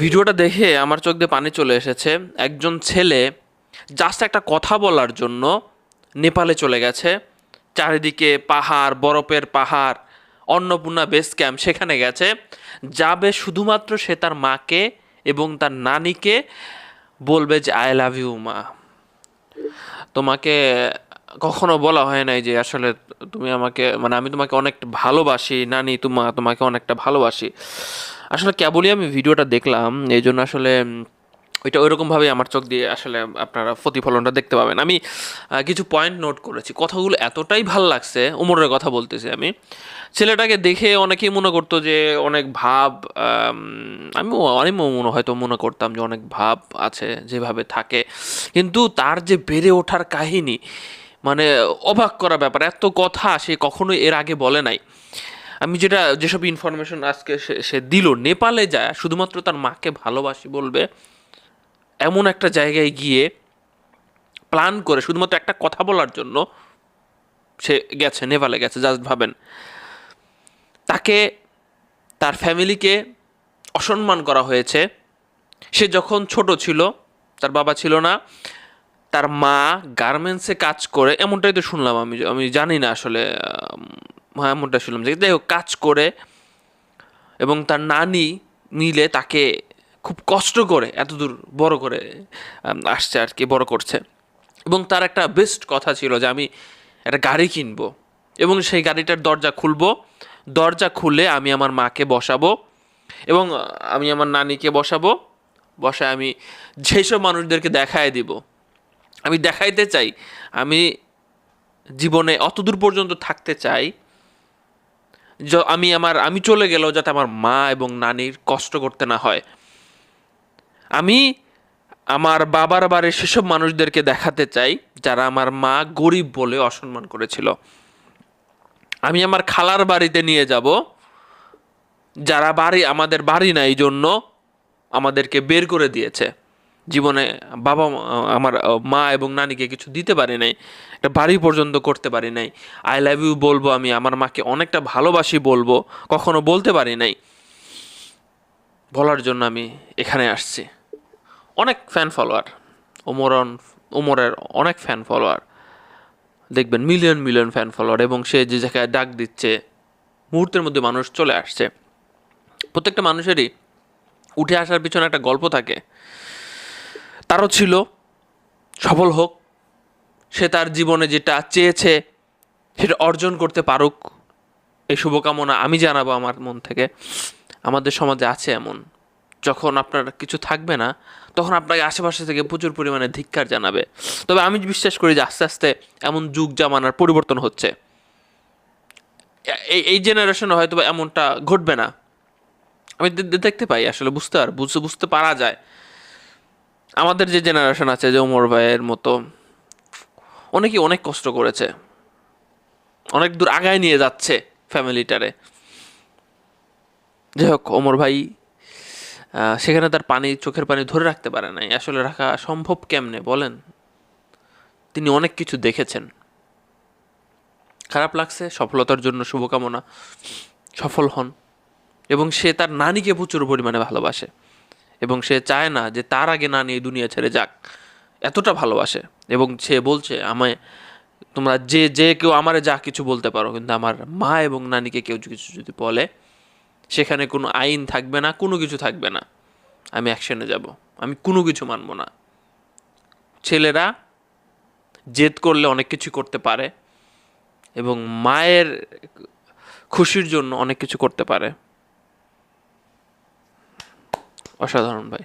ভিডিওটা দেখে আমার চোখ দিয়ে পানি চলে এসেছে। একজন ছেলে জাস্ট একটা কথা বলার জন্য নেপালে চলে গেছে। চারিদিকে পাহাড়, বরফের পাহাড়, অন্নপূর্ণা বেস ক্যাম্প সেখানে গেছে। যাবে শুধুমাত্র সে তার মাকে এবং তার নানিকে বলবে যে আই লাভ ইউ মা। তোমাকে কখনো বলা হয় নাই যে, আসলে তুমি আমাকে মানে আমি তোমাকে অনেক ভালোবাসি, নানি, তোমা, তোমাকে অনেকটা ভালোবাসি। আসলে কেবলই আমি ভিডিওটা দেখলাম এই জন্য আসলে ওইটা ওইরকমভাবেই আমার চোখ দিয়ে আসলে আপনারা প্রতিফলনটা দেখতে পাবেন। আমি কিছু পয়েন্ট নোট করেছি। কথাগুলো এতটাই ভালো লাগছে উমরের কথা বলতেছি আমি। ছেলেটাকে দেখে অনেকেই মনে করতো যে অনেক ভাব আম, অনেক মনে হয়তো মনে করতাম যে অনেক ভাব আছে যেভাবে থাকে। কিন্তু তার যে বেড়ে ওঠার কাহিনী মানে অবাক করা ব্যাপার। এত কথা সে কখনোই এর আগে বলে নাই। আমি যেটা, যেসব ইনফরমেশন আজকে সে দিল, নেপালে যায়, শুধুমাত্র তার মাকে ভালোবাসি বলবে, এমন একটা জায়গায় গিয়ে প্ল্যান করে, শুধুমাত্র একটা কথা বলার জন্য সে গেছে, নেপালে গেছে জাস্ট ভাবেন। তাকে, তার ফ্যামিলিকে অসম্মান করা হয়েছে। সে যখন ছোট ছিল, তার বাবা ছিল না, তার মা গার্মেন্টসে কাজ করে, এমনটাই তো শুনলাম আমি আমি জানি না আসলে শুনলাম যে যাই হোক কাজ করে এবং তার নানি মিলে তাকে খুব কষ্ট করে এত দূর বড় করে আসছে আর কি, বড় করছে। এবং তার একটা বেস্ট কথা ছিল যে আমি একটা গাড়ি কিনবো এবং সেই গাড়িটার দরজা খুলবো। দরজা খুলে আমি আমার মাকে বসাবো এবং আমি আমার নানিকে বসাবো। বসায় আমি যেসব মানুষদেরকে দেখায় দিব, আমি দেখাইতে চাই, আমি জীবনে অতদূর পর্যন্ত থাকতে চাই। আমি আমার, আমি চলে গেলেও যাতে আমার মা এবং নানির কষ্ট করতে না হয়। আমি আমার বাবার বাড়ির সেসব মানুষদেরকে দেখাতে চাই, যারা আমার মা গরিব বলে অসম্মান করেছিল। আমি আমার খালার বাড়িতে নিয়ে যাব, যারা বাড়ি, আমাদের বাড়ি নাই জন্য আমাদেরকে বের করে দিয়েছে। জীবনে বাবা, আমার মা এবং নানিকে কিছু দিতে পারি নাই, একটা বাড়ি পর্যন্ত করতে পারি নাই। আই লাভ ইউ বলব আমি, আমার মাকে অনেকটা ভালোবাসি বলব, কখনো বলতে পারি নাই। বলার জন্য আমি এখানে আসছি। অনেক ফ্যান ফলোয়ার ওমরন, ওমরের অনেক ফ্যান ফলোয়ার দেখবেন মিলিয়ন মিলিয়ন ফ্যান ফলোয়ার এবং সে যে জায়গায় ডাক দিচ্ছে, মুহূর্তের মধ্যে মানুষ চলে আসছে। প্রত্যেকটা মানুষেরই উঠে আসার পিছনে একটা গল্প থাকে। তারও ছিল, সফল হোক, সে তার জীবনে যেটা চেয়েছে, সেটা অর্জন করতে পারুক। এই শুভকামনা আমি জানাব আমার মন থেকে। আমাদের সমাজে আছে এমন। যখন আপনার কিছু থাকবে না, তখন আপনাকে আশেপাশে থেকে প্রচুর পরিমাণে ধিক্কার জানাবে। তবে আমি বিশ্বাস করি যে আস্তে আস্তে এমন যুগ জামানার পরিবর্তন হচ্ছে। এই এই জেনারেশনে হয়তো এমনটা ঘটবে না। আমি দেখতে পাই আসলে, বুঝতে আর বুঝতে বুঝতে পারা যায়। আমাদের যে জেনারেশন আছে, যে ওমর ভাইয়ের মতো অনেকেই অনেক কষ্ট করেছে। অনেক দূর আগায় নিয়ে যাচ্ছে ফ্যামিলিটারে যাই হোক ওমর ভাই সেখানে তার পানি, চোখের পানি ধরে রাখতে পারে নাই। আসলে রাখা সম্ভব কেমনে বলেন? তিনি অনেক কিছু দেখেছেন। খারাপ লাগছে, সফলতার জন্য শুভকামনা, সফল হন। এবং সে তার নানিকে প্রচুর পরিমাণে ভালোবাসে। এবং সে চায় না যে তার আগে নানি এই দুনিয়া ছেড়ে যাক। এতটা ভালোবাসে এবং সে বলছে, আমায় তোমরা যে যে কেউ আমারে যা কিছু বলতে পারো, কিন্তু আমার মা এবং নানিকে কেউ কিছু যদি বলে, সেখানে কোনো আইন থাকবে না, কোনো কিছু থাকবে না। আমি অ্যাকশনে যাব, আমি কোনো কিছু মানব না। ছেলেরা জেদ করলে অনেক কিছু করতে পারে এবং মায়ের খুশির জন্য অনেক কিছু করতে পারে। অসাধারণ ভাই।